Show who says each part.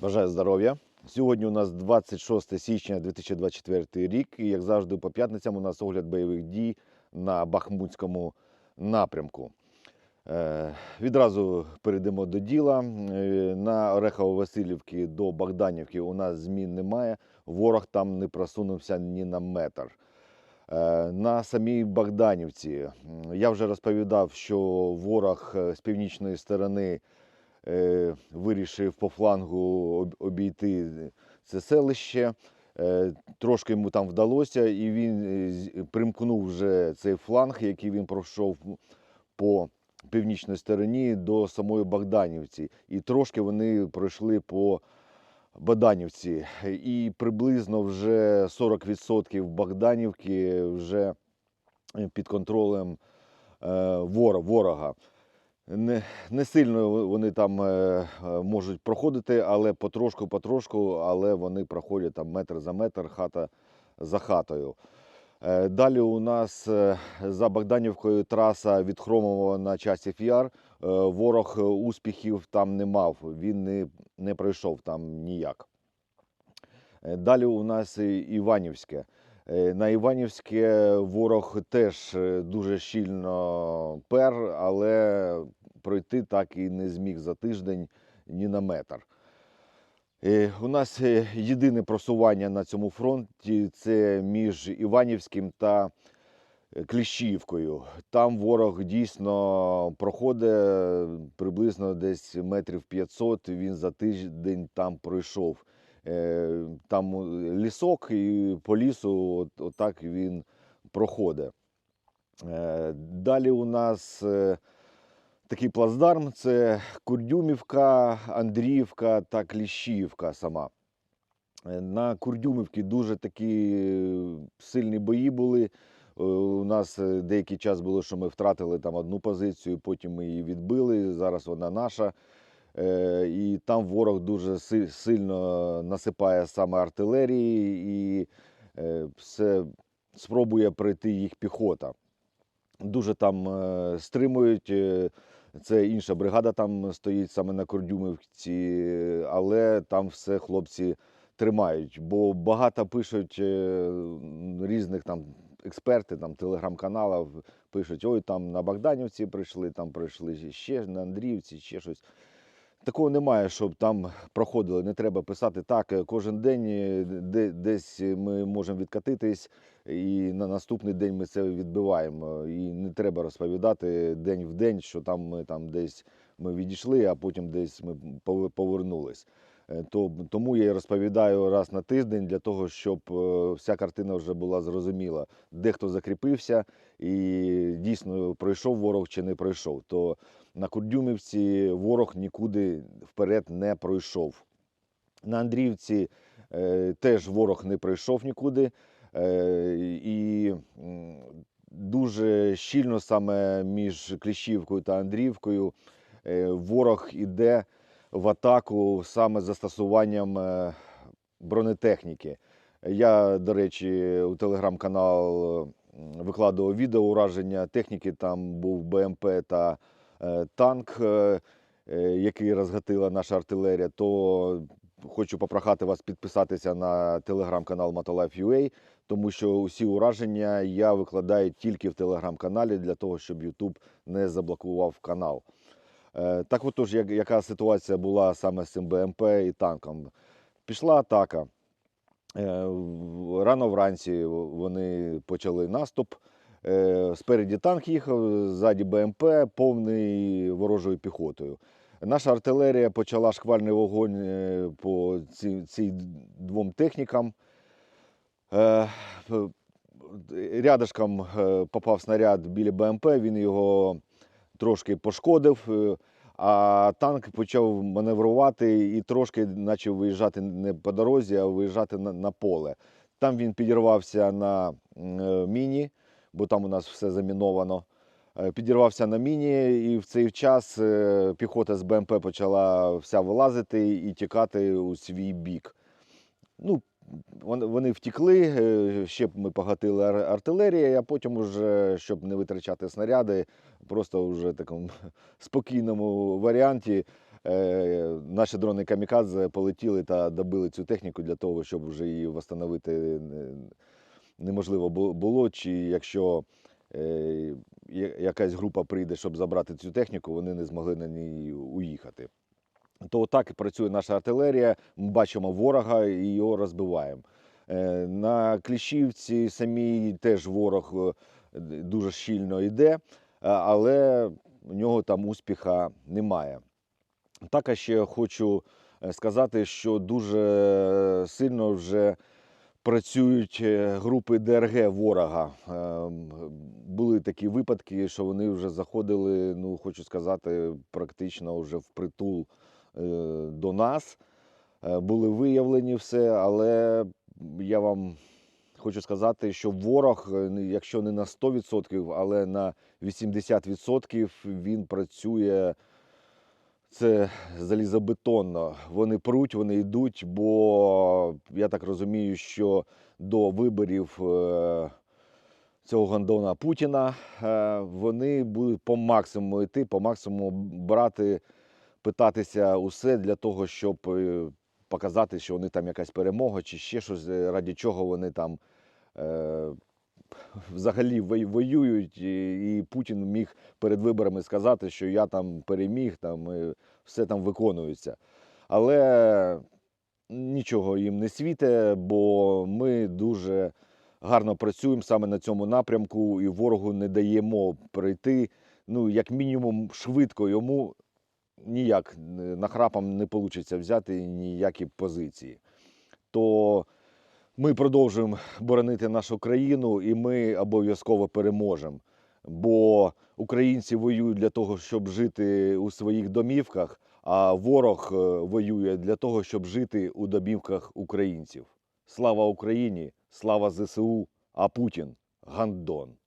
Speaker 1: Бажаю здоров'я. Сьогодні у нас 26 січня 2024 рік, і як завжди, по п'ятницям у нас огляд бойових дій на Бахмутському напрямку. Е, відразу перейдемо до діла. Е, на Орехово-Василівки до Богданівки у нас змін немає. Ворог там не просунувся ні на метр. Е, На самій Богданівці я вже розповідав, що ворог з північної сторони вирішив по флангу обійти це селище. Е, Трошки йому там вдалося, і він е, примкнув вже цей фланг, який він пройшов по північній стороні до самої Богданівці. І трошки вони пройшли по Богданівці. І приблизно вже 40% Богданівки вже під контролем е, ворога. Не, не сильно вони там е, е, можуть проходити, але потрошку, потрошку, але вони проходять там метр за метр, хата за хатою. Е, Далі у нас е, за Богданівкою траса від Хромова на часів Яр. Е, Ворог успіхів там не мав, він не, не пройшов там ніяк. Е, Далі у нас Іванівське. Е, На Іванівське ворог теж е, дуже щільно пер, але пройти так і не зміг за тиждень ні на метр. Е, У нас єдине просування на цьому фронті це між Іванівським та Кліщівкою. Там ворог дійсно проходить приблизно десь метрів 500. Він за тиждень там пройшов. Е, Там лісок, і по лісу от, отак він проходить. Е, Далі у нас е, такий плацдарм це Курдюмівка, Андріївка та Кліщівка сама. На Курдюмівці дуже такі сильні бої були. У нас деякий час було, що ми втратили там одну позицію, потім ми її відбили. Зараз вона наша. Е, І там ворог дуже сильно насипає саме артилерії і е, все спробує пройти їх піхота. Дуже там е, стримують. Це інша бригада там стоїть саме на Кордюмівці, але там все хлопці тримають. Бо багато пишуть різних там експерти, там телеграм-каналів пишуть: ой, там на Богданівці прийшли, там прийшли ще на Андріївці, ще щось. Такого немає, щоб там проходили. Не треба писати так. е, Кожен день е, де, десь ми можемо відкатитись, і на наступний день ми це відбиваємо. І не треба розповідати день в день, що там ми там десь ми відійшли, а потім десь ми пове- повернулись. Е, То, тому я розповідаю раз на тиждень для того, щоб е, вся картина вже була зрозуміла, де хто закріпився і дійсно пройшов ворог чи не пройшов. То на Курдюмівці ворог нікуди вперед не пройшов. На Андріївці е, теж ворог не пройшов нікуди. Е, і дуже щільно саме між Кліщівкою та Андріївкою е, ворог іде в атаку саме застосуванням е, бронетехніки. Я, до речі, у телеграм-канал викладував відео ураження техніки. Там був БМП та е, танк, е, який розгатила наша артилерія. То хочу попрохати вас підписатися на телеграм-канал Motolife.ua, тому що усі ураження я викладаю тільки в телеграм-каналі для того, щоб YouTube не заблокував канал. Е, Так отож, як, яка ситуація була саме з цим БМП і танком? Пішла атака. Е, Рано вранці вони почали наступ. Е, Спереді танк їхав, ззаді БМП, повний ворожою піхотою. Наша артилерія почала шквальний вогонь по ці, цим двом технікам. Е, попав снаряд біля БМП, він його трошки пошкодив, е, а танк почав маневрувати і трошки почав виїжджати не по дорозі, а виїжджати на, на поле. Там він підірвався на е, міні, бо там у нас все заміновано. Е, Підірвався на міні, і в цей час піхота з БМП почала вся вилазити і тікати у свій бік. Ну, вони, втікли, е, ще ми погатили ар- артилерією, а потім, уже, щоб не витрачати снаряди, просто вже в такому спокійному варіанті е, наші дрони камікадзе полетіли та добили цю техніку для того, щоб вже її встановити е, неможливо було. Чи якщо якась група прийде, щоб забрати цю техніку, вони не змогли на ній уїхати. То так і працює наша артилерія. Ми бачимо ворога і його розбиваємо. Е, На Кліщівці самій теж ворог е, дуже щільно йде, але у нього там успіха немає. Також ще хочу е, сказати, що дуже сильно вже працюють е, групи ДРГ ворога. Е, Були такі випадки, що вони вже заходили, ну хочу сказати, практично вже впритул е, до нас. Е, Були виявлені все, але я вам хочу сказати, що ворог, е, якщо не на 100%, але на 80% він працює це залізобетонно. Вони пруть, вони йдуть, бо я так розумію, що до виборів е, цього гандона Путіна е, вони будуть по максимуму йти, по максимуму брати, питатися усе для того, щоб е, показати, що вони там якась перемога чи ще щось, е, раді чого вони там. е, Взагалі воюють, і, і Путін міг перед виборами сказати, що я там переміг, там і все там виконується. Але нічого їм не світе, бо ми дуже гарно працюємо саме на цьому напрямку, і ворогу не даємо прийти. Ну, як мінімум, швидко йому ніяк нахрапом не вийде взяти ніякі позиції. То ми продовжуємо боронити нашу країну, і ми обов'язково переможемо. Бо українці воюють для того, щоб жити у своїх домівках, а ворог е, воює для того, щоб жити у домівках українців. Слава Україні! Слава ЗСУ! А Путін гандон!